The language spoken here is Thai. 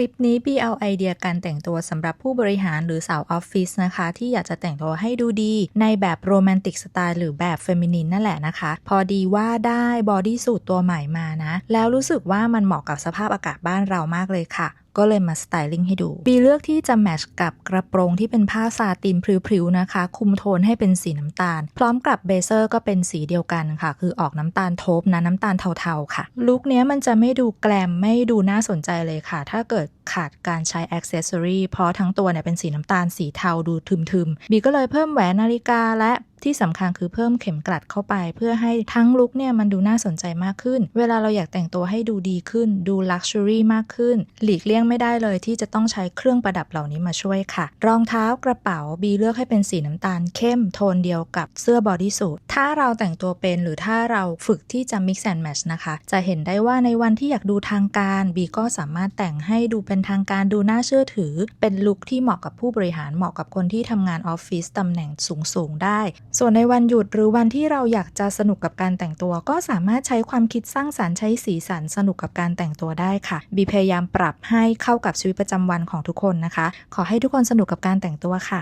ลิปนี้บีเอาไอเดียการแต่งตัวสำหรับผู้บริหารหรือสาวออฟฟิศนะคะ ที่อยากจะแต่งตัวให้ดูดี ในแบบโรแมนติกสไตล์หรือแบบเฟมินินนั่นแหละนะคะ พอดีว่าได้บอดี้สูทตัวใหม่มานะ แล้วรู้สึกว่ามันเหมาะกับสภาพอากาศบ้านเรามากเลยค่ะ ก็เลยมาสไตลิ่งให้ดูบีเลือกที่จะแมทช์กับกระโปรงที่เป็นผ้าซาตินพริ้วๆนะคะ คุมโทนให้เป็นสีน้ำตาล พร้อมกับเบเซอร์ก็เป็นสีเดียวกันค่ะ คือออกน้ำตาลโทบนะน้ำตาลเทาๆค่ะ ลุคนี้มันจะไม่ดูแกลมไม่ดูน่าสนใจเลยค่ะ ถ้าเกิดขาดการใช้อ c เซสซอรีเพราะทั้งตัวเนี่ยเป็นสีน้ำตาลสีเทาดูทึมๆบีก็เลยเพิ่มแหวนนาฬิกาและ ที่สำคัญคือเพิ่มเข็มกลัดเข้าไป เพื่อให้ทั้งลุคเนี่ยมันดูน่าสนใจมากขึ้น เวลาเราอยากแต่งตัวให้ดูดีขึ้น ดูลักชัวรี่มากขึ้น หลีกเลี่ยงไม่ได้เลยที่จะต้องใช้เครื่องประดับเหล่านี้มาช่วยค่ะ รองเท้ากระเป๋าบีเลือกให้เป็นสีน้ำตาลเข้มโทนเดียวกับเสื้อบอดี้สูทถ้าเราแต่งตัวเป็นหรือถ้าเราฝึกที่จะ mix and match นะคะ จะเห็นได้ว่าในวันที่อยากดูทางการบีก็สามารถแต่งให้ดูเป็นทางการดูน่าเชื่อถือ เป็นลุคที่เหมาะกับผู้บริหารเหมาะกับคนที่ทำงานออฟฟิศตำแหน่งสูงๆได้ส่วนในวันหยุดหรือวันที่เราอยากจะสนุกกับการแต่งตัว ก็สามารถใช้ความคิดสร้างสารรค์ใช้สีสันสนุกกับการแต่งตัวได้ค่ะ บีพยายามปรับให้เข้ากับชีวิตประจำวันของทุกคนนะคะ ขอให้ทุกคนสนุกกับการแต่งตัวค่ะ